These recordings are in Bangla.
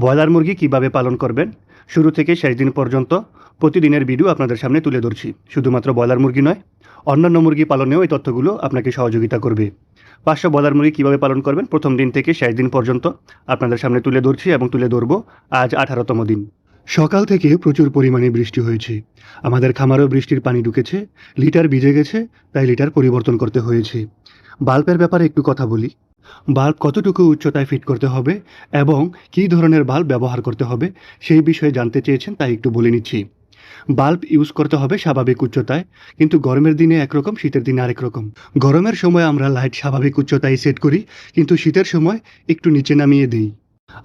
ব্রয়লার মুরগি কীভাবে পালন করবেন? শুরু থেকে শেষ দিন পর্যন্ত প্রতিদিনের ভিডিও আপনাদের সামনে তুলে ধরছি। শুধুমাত্র ব্রয়লার মুরগি নয়, অন্যান্য মুরগি পালনেও এই তথ্যগুলো আপনাকে সহযোগিতা করবে। পাঁচশো ব্রয়লার মুরগি কীভাবে পালন করবেন? প্রথম দিন থেকে শেষ দিন পর্যন্ত আপনাদের সামনে তুলে ধরছি এবং তুলে ধরবো আজ আঠারোতম দিন। সকাল থেকে প্রচুর পরিমাণে বৃষ্টি হয়েছে। আমাদের খামারেও বৃষ্টির পানি ঢুকেছে, লিটার ভিজে গেছে, তাই লিটার পরিবর্তন করতে হয়েছে। বাল্বের ব্যাপারে একটু কথা বলি। বাল্ব কতটুকু উচ্চতায় ফিট করতে হবে এবং কী ধরনের বাল্ব ব্যবহার করতে হবে সেই বিষয়ে জানতে চেয়েছেন, তাই একটু বলে নিচ্ছি। বাল্ব ইউজ করতে হবে স্বাভাবিক উচ্চতায়, কিন্তু গরমের দিনে একরকম, শীতের দিনে আরেক রকম। গরমের সময় আমরা লাইট স্বাভাবিক উচ্চতায় সেট করি, কিন্তু শীতের সময় একটু নিচে নামিয়ে দিই।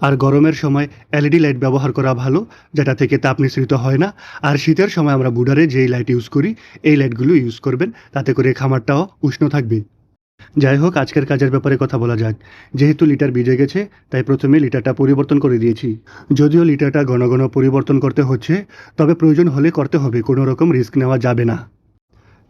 আর গরমের সময় এলইডি লাইট ব্যবহার করা ভালো, যেটা থেকে তাপ নিঃসৃত হয় না। আর শীতের সময় আমরা বুডারে যেই লাইট ইউজ করি, এই লাইটগুলো ইউজ করবেন, তাতে করে খামারটাও উষ্ণ থাকবে। যাই হোক আজকের কাজের ব্যাপারে কথা বলা যাক। যেহেতু লিটার ভিজে গেছে, তাই প্রথমে লিটারটা পরিবর্তন করে দিয়েছি। যদিও লিটারটা ঘন ঘন পরিবর্তন করতে হচ্ছে, তবে প্রয়োজন হলে করতে হবে, কোনো রকম রিস্ক নেওয়া যাবে না।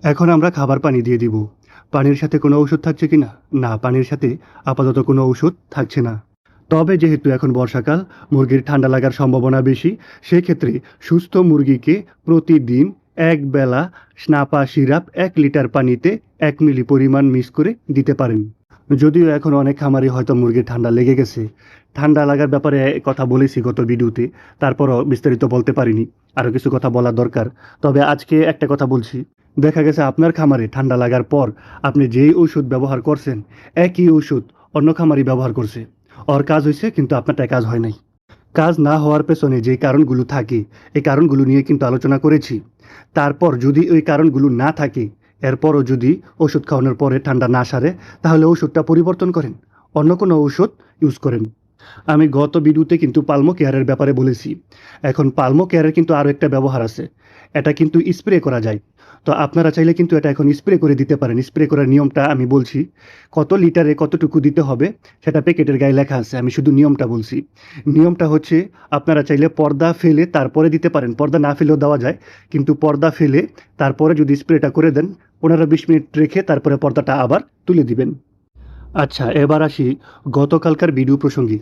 এখন আমরা খাবার পানি দিয়ে দিব। পানির সাথে কোনো ওষুধ থাকছে কি না? না, পানির সাথে আপাতত কোনো ওষুধ থাকছে না। তবে যেহেতু এখন বর্ষাকাল, মুরগির ঠান্ডা লাগার সম্ভাবনা বেশি, সেক্ষেত্রে সুস্থ মুরগিকে প্রতিদিন এক বেলা স্নাপা সিরাপ এক লিটার পানিতে এক মিলি পরিমাণ মিক্স করে দিতে পারেন। যদিও এখন অনেক খামারে হয়তো মুরগির ঠান্ডা লেগে গেছে। ঠান্ডা লাগার ব্যাপারে কথা বলেছি গত ভিডিওতে, তারপরও বিস্তারিত বলতে পারিনি। আরও কিছু কথা বলা দরকার। তবে আজকে একটা কথা বলছি। দেখা গেছে আপনার খামারে ঠান্ডা লাগার পর আপনি যেই ওষুধ ব্যবহার করছেন, একই ওষুধ অন্য খামারি ব্যবহার করছে। ওর কাজ হয়েছে কিন্তু আপনারটা কাজ হয় নাই। কাজ না হওয়ার পেছনে যে কারণগুলো থাকে, এই কারণগুলো নিয়ে কিন্তু আলোচনা করেছি। তারপর যদি ওই কারণগুলো না থাকে, এরপরও যদি ওষুধ খাওয়ানোর পরে ঠান্ডা না সারে, তাহলে ওষুধটা পরিবর্তন করেন। অন্য কোনো ওষুধ ইউজ করেন। আমি গত ভিডিওতে কিন্তু পালমো কেয়ারের ব্যাপারে বলেছি। এখন পালমো কেয়ারের কিন্তু আরও একটা ব্যবহার আছে। এটা কিন্তু স্প্রে করা যায়। তো আপনারা চাইলে কিন্তু এটা এখন স্প্রে করে দিতে পারেন। স্প্রে করার নিয়মটা আমি বলছি, কত লিটারে কতটুকু দিতে হবে সেটা প্যাকেটের গায়ে লেখা আছে। আমি শুধু নিয়মটা বলছি। নিয়মটা হচ্ছে, আপনারা চাইলে পর্দা ফেলে তারপরে দিতে পারেন। পর্দা না ফেলেও দেওয়া যায়, কিন্তু পর্দা ফেলে তারপরে যদি স্প্রেটা করে দেন, পনেরো বিশ মিনিট রেখে তারপরে পর্দাটা আবার তুলে দিবেন। আচ্ছা এবার আসি গতকালকার ভিডিও প্রসঙ্গে।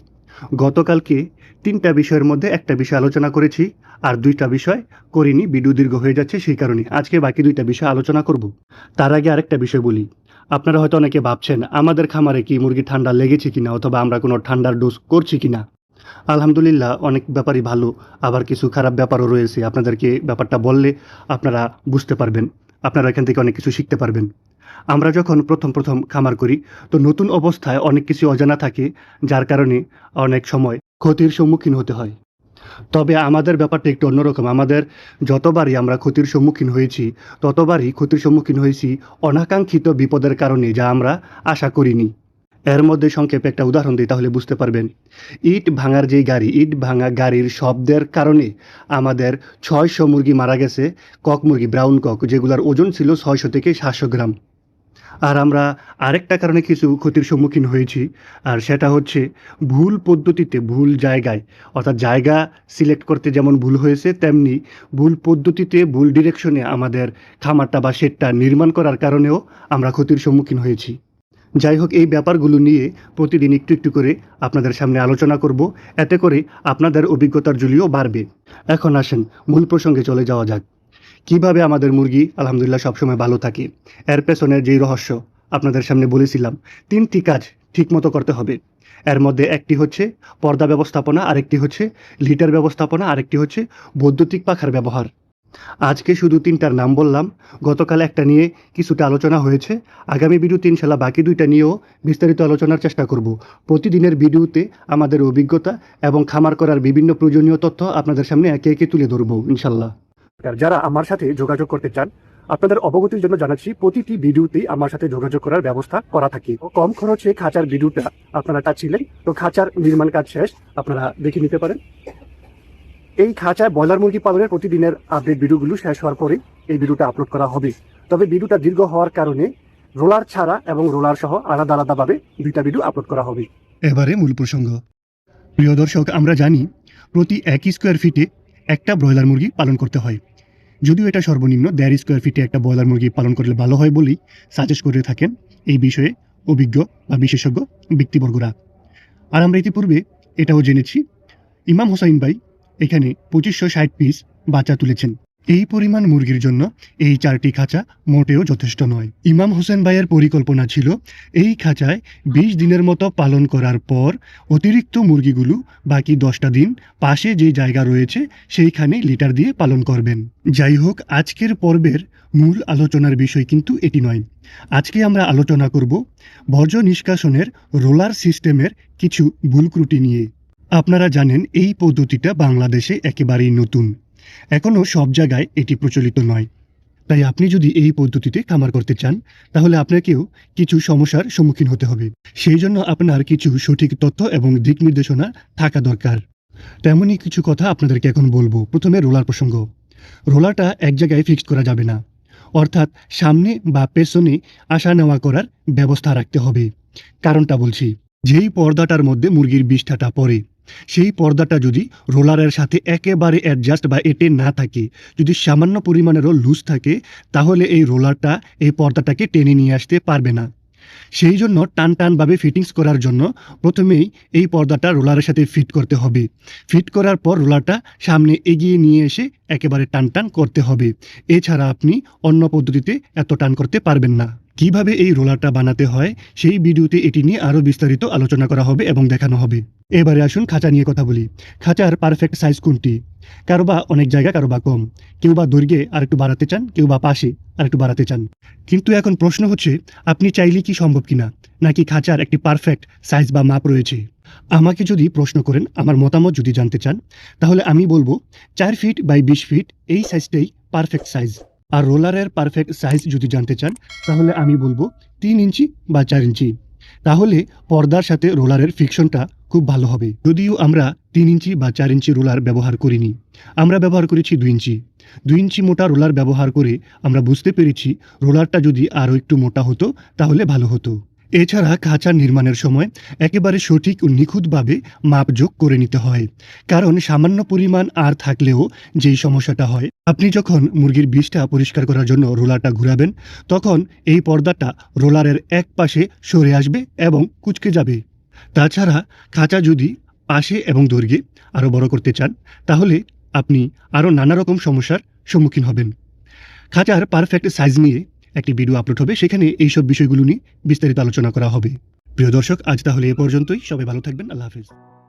গতকালকে তিনটা বিষয়ের মধ্যে একটা বিষয় আলোচনা করেছি আর দুইটা বিষয় করিনি, ভিডিও দীর্ঘ হয়ে যাচ্ছে সেই কারণে। আজকে বাকি দুইটা বিষয় আলোচনা করব। তার আগে আরেকটা বিষয় বলি। আপনারা হয়তো অনেকে ভাবছেন, আমাদের খামারে কি মুরগি ঠান্ডা লেগেছে কিনা অথবা আমরা কোনো ঠান্ডার ডোজ করছি কিনা? আলহামদুলিল্লাহ, অনেক ব্যাপারই ভালো, আবার কিছু খারাপ ব্যাপারও রয়েছে। আপনাদেরকে ব্যাপারটা বললে আপনারা বুঝতে পারবেন, আপনারা এখান থেকে অনেক কিছু শিখতে পারবেন। আমরা যখন প্রথম প্রথম খামার করি, তো নতুন অবস্থায় অনেক কিছু অজানা থাকে, যার কারণে অনেক সময় ক্ষতির সম্মুখীন হতে হয়। তবে আমাদের ব্যাপারটা একটু অন্যরকম। আমাদের যতবারই আমরা ক্ষতির সম্মুখীন হয়েছি, ততবারই ক্ষতির সম্মুখীন হয়েছি অনাকাঙ্ক্ষিত বিপদের কারণে, যা আমরা আশা করিনি। এর মধ্যে সংক্ষেপে একটা উদাহরণ দিই, তাহলে বুঝতে পারবেন। ইট ভাঙার যেই গাড়ি, ইট ভাঙা গাড়ির শব্দের কারণে আমাদের ছয়শো মুরগি মারা গেছে, কক মুরগি, ব্রাউন কক, যেগুলোর ওজন ছিল ছয়শো থেকে সাতশো গ্রাম। আর আমরা আরেকটা কারণে কিছু ক্ষতির সম্মুখীন হয়েছি, আর সেটা হচ্ছে ভুল পদ্ধতিতে ভুল জায়গায়, অর্থাৎ জায়গা সিলেক্ট করতে যেমন ভুল হয়েছে, তেমনি ভুল পদ্ধতিতে ভুল ডিরেকশনে আমাদের খামারটা বা শেডটা নির্মাণ করার কারণেও আমরা ক্ষতির সম্মুখীন হয়েছি। যাই হোক, এই ব্যাপারগুলো নিয়ে প্রতিদিন একটু একটু করে আপনাদের সামনে আলোচনা করব। এতে করে আপনাদের অভিজ্ঞতার জুলিও বাড়বে। এখন আসেন, মূল প্রসঙ্গে চলে যাওয়া যাক। কীভাবে আমাদের মুরগি আলহামদুলিল্লাহ সবসময় ভালো থাকে? এর পেছনের যেই রহস্য আপনাদের সামনে বলেছিলাম, তিনটি কাজ ঠিকমতো করতে হবে। এর মধ্যে একটি হচ্ছে পর্দা ব্যবস্থাপনা, আরেকটি হচ্ছে লিটার ব্যবস্থাপনা, আরেকটি হচ্ছে বৈদ্যুতিক পাখার ব্যবহার। আজকে শুধু তিনটার নাম বললাম, গতকাল একটা নিয়ে কিছুটা আলোচনা হয়েছে, আগামী ভিডিওতে ইনশাল্লাহ বাকি দুইটা নিয়েও বিস্তারিত আলোচনার চেষ্টা করব। প্রতিদিনের ভিডিওতে আমাদের অভিজ্ঞতা এবং খামার করার বিভিন্ন প্রয়োজনীয় তথ্য আপনাদের সামনে একে একে তুলে ধরবো ইনশাল্লাহ যারা আমার সাথে যোগাযোগ করতে চান, আপনাদের অবগতির জন্য জানাচ্ছি, প্রতিটি ভিডিওতেই আমার সাথে যোগাযোগ করার ব্যবস্থা করা থাকে। কম খরচে খাঁচার ভিডিওটা আপনারা চাচ্ছিলেন তো খাঁচার নির্মাণ কাজ শেষ, আপনারা দেখে নিতে পারেন। এই খাঁচায় ব্রয়লার মুরগি পালনের প্রতিদিনের আপডেট ভিডিওগুলো শেষ হওয়ার পরে এই ভিডিওটা আপলোড করা হবে। তবে ভিডিওটা দীর্ঘ হওয়ার কারণে রোলার ছাড়া এবং রোলার সহ আলাদা আলাদাভাবে দুইটা ভিডিও আপলোড করা হবে। এবারে মূল প্রসঙ্গ। প্রিয় দর্শক, আমরা জানি প্রতি এক স্কোয়ার ফিটে একটা ব্রয়লার মুরগি পালন করতে হয়। যদিও এটা সর্বনিম্ন, দেড় স্কোয়ার ফিটে একটা ব্রয়লার মুরগি পালন করলে ভালো হয় বলেই সাজেস্ট করে থাকেন এই বিষয়ে অভিজ্ঞ বা বিশেষজ্ঞ ব্যক্তিবর্গরা। আর আমরা ইতিপূর্বে এটাও জেনেছি, ইমাম হোসাইন ভাই এখানে পঁচিশশো ষাট পিস বাচ্চা তুলেছেন। এই পরিমাণ মুরগির জন্য এই চারটি খাঁচা মোটেও যথেষ্ট নয়। ইমাম হোসেন ভাইয়ের পরিকল্পনা ছিল এই খাঁচায় বিশ দিনের মতো পালন করার পর অতিরিক্ত মুরগিগুলো বাকি দশটা দিন পাশে যে জায়গা রয়েছে সেইখানে লিটার দিয়ে পালন করবেন। যাই হোক, আজকের পর্বের মূল আলোচনার বিষয় কিন্তু এটি নয়। আজকে আমরা আলোচনা করব বর্জ্য নিষ্কাশনের রোলার সিস্টেমের কিছু ভুল ত্রুটি নিয়ে। আপনারা জানেন এই পদ্ধতিটা বাংলাদেশে একেবারেই নতুন। এখনও সব জায়গায় এটি প্রচলিত নয়। তাই আপনি যদি এই পদ্ধতিতে খামার করতে চান, তাহলে আপনাকেও কিছু সমস্যার সম্মুখীন হতে হবে। সেই জন্য আপনার কিছু সঠিক তথ্য এবং দিক নির্দেশনা থাকা দরকার। তেমনই কিছু কথা আপনাদেরকে এখন বলব। প্রথমে রোলার প্রসঙ্গ। রোলারটা এক জায়গায় ফিক্সড করা যাবে না। অর্থাৎ সামনে বা পেছনে আসা নেওয়া করার ব্যবস্থা রাখতে হবে। কারণটা বলছি, যেই পর্দাটার মধ্যে মুরগির বিষ্ঠাটা পড়ে সেই পর্দাটা যদি রোলারের সাথে একেবারে অ্যাডজাস্ট বা এটে না থাকে, যদি সামান্য পরিমাণেরও লুজ থাকে, তাহলে এই রোলারটা এই পর্দাটাকে টেনে নিয়ে আসতে পারবে না। সেই জন্য টান টানভাবে ফিটিংস করার জন্য প্রথমেই এই পর্দাটা রোলারের সাথে ফিট করতে হবে। ফিট করার পর রোলারটা সামনে এগিয়ে নিয়ে এসে একেবারে টান টান করতে হবে। এছাড়া আপনি অন্য পদ্ধতিতে এত টান করতে পারবেন না। কীভাবে এই রোলারটা বানাতে হয়, সেই ভিডিওতে এটি নিয়ে আরও বিস্তারিত আলোচনা করা হবে এবং দেখানো হবে। এবারে আসুন খাঁচা নিয়ে কথা বলি। খাঁচার পারফেক্ট সাইজ কোনটি? কারও বা অনেক জায়গা, কারও বা কম। কেউ বা দৈর্ঘ্যে আর একটু বাড়াতে চান, কেউ বা পাশে আর একটু বাড়াতে চান। কিন্তু এখন প্রশ্ন হচ্ছে, আপনি চাইলে কি সম্ভব কিনা? নাকি খাঁচার একটি পারফেক্ট সাইজ বা মাপ রয়েছে? আমাকে যদি প্রশ্ন করেন, আমার মতামত যদি জানতে চান, তাহলে আমি বলব, চার ফিট বাই বিশ ফিট এই সাইজটাই পারফেক্ট সাইজ আর রোলারের পারফেক্ট সাইজ যদি জানতে চান, তাহলে আমি বলব তিন ইঞ্চি বা চার ইঞ্চি। তাহলে পর্দার সাথে রোলারের ফিকশনটা খুব ভালো হবে। যদিও আমরা তিন ইঞ্চি বা চার ইঞ্চি রোলার ব্যবহার করিনি। আমরা ব্যবহার করেছি দুই ইঞ্চি। দুই ইঞ্চি মোটা রোলার ব্যবহার করে আমরা বুঝতে পেরেছি রোলারটা যদি আরও একটু মোটা হতো, তাহলে ভালো হতো। এছাড়া খাঁচা নির্মাণের সময় একেবারে সঠিক ও নিখুঁতভাবে মাপযোগ করে নিতে হয়। কারণ সামান্য পরিমাণ আর থাকলেও যেই সমস্যাটা হয়, আপনি যখন মুরগির বিষটা পরিষ্কার করার জন্য রোলারটা ঘুরাবেন, তখন এই পর্দাটা রোলারের এক পাশে সরে আসবে এবং কুচকে যাবে। তাছাড়া খাঁচা যদি পাশে এবং দৈর্ঘ্যে আরও বড় করতে চান, তাহলে আপনি আরও নানা রকম সমস্যার সম্মুখীন হবেন। খাঁচার পারফেক্ট সাইজ নিয়ে একটি ভিডিও আপলোড হবে। সেখানে এইসব বিষয়গুলো নিয়ে বিস্তারিত আলোচনা করা হবে। প্রিয় দর্শক, আজ তাহলে এ পর্যন্তই। সবাই ভালো থাকবেন। আল্লাহ হাফিজ।